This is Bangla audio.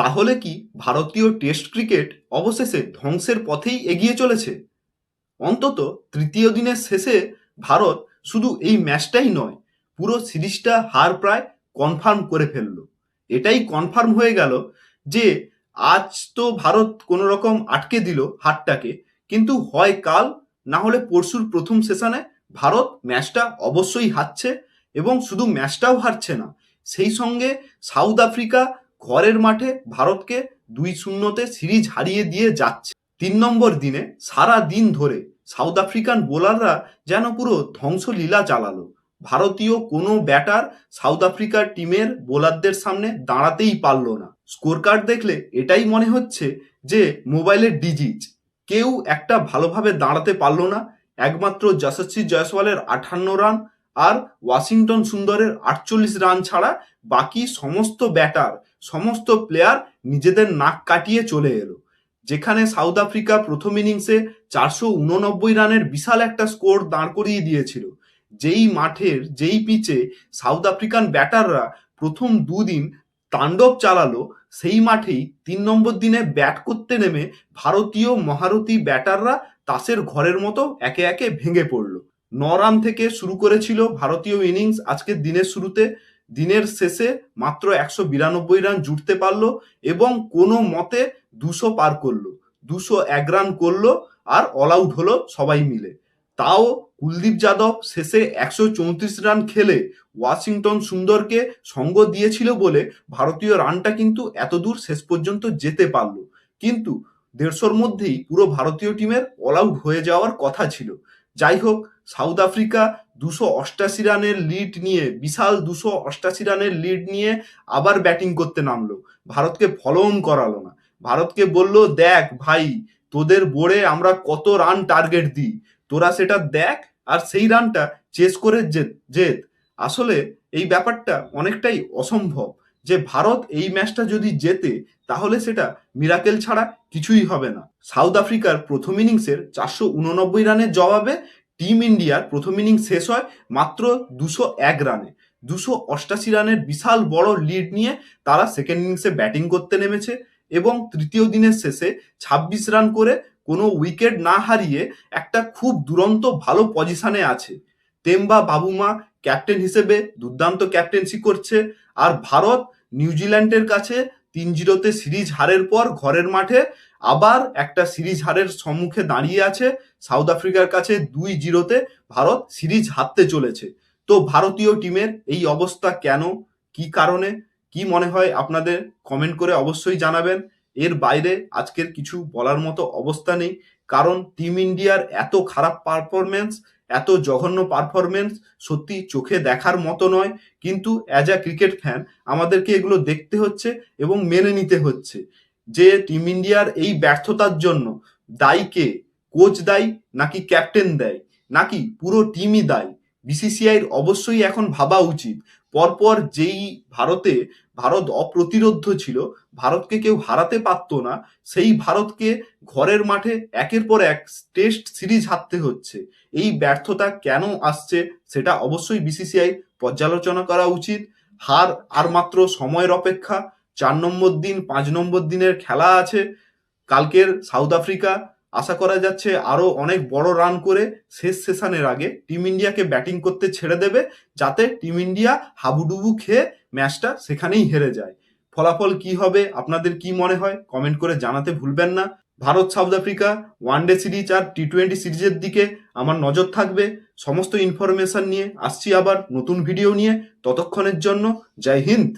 তাহলে কি ভারতীয় টেস্ট ক্রিকেট অবশেষে ধ্বংসের পথেই এগিয়ে চলেছে? অন্তত তৃতীয় দিনের শেষে ভারত শুধু এই ম্যাচটাই নয়, পুরো সিরিজটা হার প্রায় কনফার্ম করে ফেলল। এটাই কনফার্ম হয়ে গেল যে আজ তো ভারত কোনো রকম আটকে দিল হারটাকে, কিন্তু হয় কাল, না হলে পরশুর প্রথম সেশনে ভারত ম্যাচটা অবশ্যই হারছে এবং শুধু ম্যাচটাও হারছে না, সেই সঙ্গে সাউথ আফ্রিকা ঘরের মাঠে ভারতকে দুই শূন্যতে সিরিজ হারিয়ে দিয়ে যাচ্ছে। তিন নম্বর দিনে সারা দিন ধরে সাউথ আফ্রিকান বোলাররা যেন পুরো ধ্বংসলীলা চালালো। ভারতীয় কোনো ব্যাটার সাউথ আফ্রিকার টিমের বোলারদের সামনে দাঁড়াতেই পারল না। স্কোর কার্ড দেখলে এটাই মনে হচ্ছে যে মোবাইলের ডিজিজ। কেউ একটা ভালোভাবে দাঁড়াতে পারল না। একমাত্র যশস্বী জয়সওয়ালের আঠান্ন রান আর ওয়াশিংটন সুন্দরের আটচল্লিশ রান ছাড়া বাকি সমস্ত ব্যাটার সমস্ত প্লেয়ার নিজেদের নাক কাটিয়ে চলে এলো। যেখানে সাউথ আফ্রিকা প্রথম ইনিংসে চারশো উননব্বই রানের বিশাল একটা স্কোর দাঁড় করিয়ে দিয়েছিল। যেই মাঠের, যেই পিচে সাউথ আফ্রিকান ব্যাটাররা প্রথম দুদিন তাণ্ডব চালালো, সেই মাঠেই তিন নম্বর দিনে ব্যাট করতে নেমে ভারতীয় মহারথী ব্যাটাররা তাসের ঘরের মতো একে একে ভেঙে পড়ল। ন রান থেকে শুরু করেছিল ভারতীয় ইনিংস আজকের দিনের শুরুতে। দিনের শেষে মাত্র একশো বিরানব্বই রান জুটতে পারল এবং কোনো মতে দুশো পার করল, দুশো এক রান করল আর অল আউট হলো সবাই মিলে। তাও কুলদীপ যাদব শেষে একশো চৌত্রিশ রান খেলে ওয়াশিংটন সুন্দরকে সঙ্গ দিয়েছিল বলে ভারতীয় রানটা কিন্তু এতদূর শেষ পর্যন্ত যেতে পারল। কিন্তু দেড়শোর মধ্যেই পুরো ভারতীয় টিমের অল আউট হয়ে যাওয়ার কথা ছিল। যাই হোক সাউথ আফ্রিকা দুশো অষ্টাশি রানের লিড নিয়ে, বিশাল দুশো অষ্টাশি রানের লিড নিয়ে আবার ব্যাটিং করতে নামলো। ভারতকে ফলো অন করালো না। ভারতকে বলল, দেখ ভাই, তোদের বোর্ডে আমরা কত রান টার্গেট দিই। তোরা সেটা দেখ আর সেই রানটা চেস করে জেত জেত। আসলে এই ব্যাপারটা অনেকটাই অসম্ভব যে ভারত এই ম্যাচটা যদি জেতে, তাহলে সেটা মিরাকেল ছাড়া কিছুই হবে না। সাউথ আফ্রিকার প্রথম ইনিংসের চারশো উননব্বই রানের জবাবে টিম ইন্ডিয়ার প্রথম ইনিংস শেষ হয় মাত্র দুশো এক রানে। দুশো অষ্টাশি রানের বিশাল বড় লিড নিয়ে তারা সেকেন্ড ইনিংসে ব্যাটিং করতে নেমেছে এবং তৃতীয় দিনের শেষে ছাব্বিশ রান করে কোনো উইকেট না হারিয়ে একটা খুব দুরন্ত ভালো পজিশনে আছে। তেম্বা বাবুমা ক্যাপ্টেন হিসেবে দুর্দান্ত ক্যাপ্টেন্সি করছে আর ভারত নিউজিল্যান্ডের কাছে তিন জিরোতে সিরিজ হারের পর ঘরের মাঠে আবার একটা সিরিজ হারের সম্মুখে দাঁড়িয়ে আছে সাউথ আফ্রিকার কাছে দুই জিরোতে ভারত সিরিজ হারতে চলেছে। তো ভারতীয় টিমের এই অবস্থা কেন? কি কারণে? কি মনে হয় আপনাদের? কমেন্ট করে অবশ্যই জানাবেন। এর বাইরে আজকের কিছু বলার মতো অবস্থা নেই। কারণ টিম ইন্ডিয়ার এত খারাপ পারফরমেন্স এত জঘন্য পারফরমেন্স সত্যি চোখে দেখার মতো নয়। কিন্তু অ্যাজ আ ক্রিকেট ফ্যান আমাদেরকে এগুলো দেখতে হচ্ছে এবং মেনে নিতে হচ্ছে যে টিম ইন্ডিয়ার এই ব্যর্থতার জন্য দায়ী কে? কোচ দায়ী নাকি ক্যাপ্টেন দেয়? নাকি পুরো টিমই দায়ী? বিসিসিআইয়ের অবশ্যই এখন ভাবা উচিত। পরপর যেই ভারতে ভারত অপ্রতিরোধ্য ছিল। ভারতকে কেউ হারাতে পারতো না। সেই ভারতকে ঘরের মাঠে একের পর এক টেস্ট সিরিজ হারতে হচ্ছে। এই ব্যর্থতা কেন আসছে সেটা অবশ্যই বিসিসিআই পর্যালোচনা করা উচিত। হার আর মাত্র সময়ের অপেক্ষা। চার নম্বর দিন, পাঁচ নম্বর দিনের খেলা আছে। কালকের সাউথ আফ্রিকা, আশা করা যাচ্ছে আরও অনেক বড় রান করে শেষ সেশনের আগে টিম ইন্ডিয়াকে ব্যাটিং করতে ছেড়ে দেবে। যাতে টিম ইন্ডিয়া হাবুডুবু খেয়ে ম্যাচটা সেখানেই হেরে যায়। ফলাফল কি হবে, আপনাদের কি মনে হয় কমেন্ট করে জানাতে ভুলবেন না। Bharat, South Africa one day series আর টি টোয়েন্টি সিরিজের দিকে আমার নজর থাকবে। সমস্ত ইনফরমেশন নিয়ে আসছি আবার নতুন ভিডিও নিয়ে। ততক্ষণের জন্য জয় হিন্দ।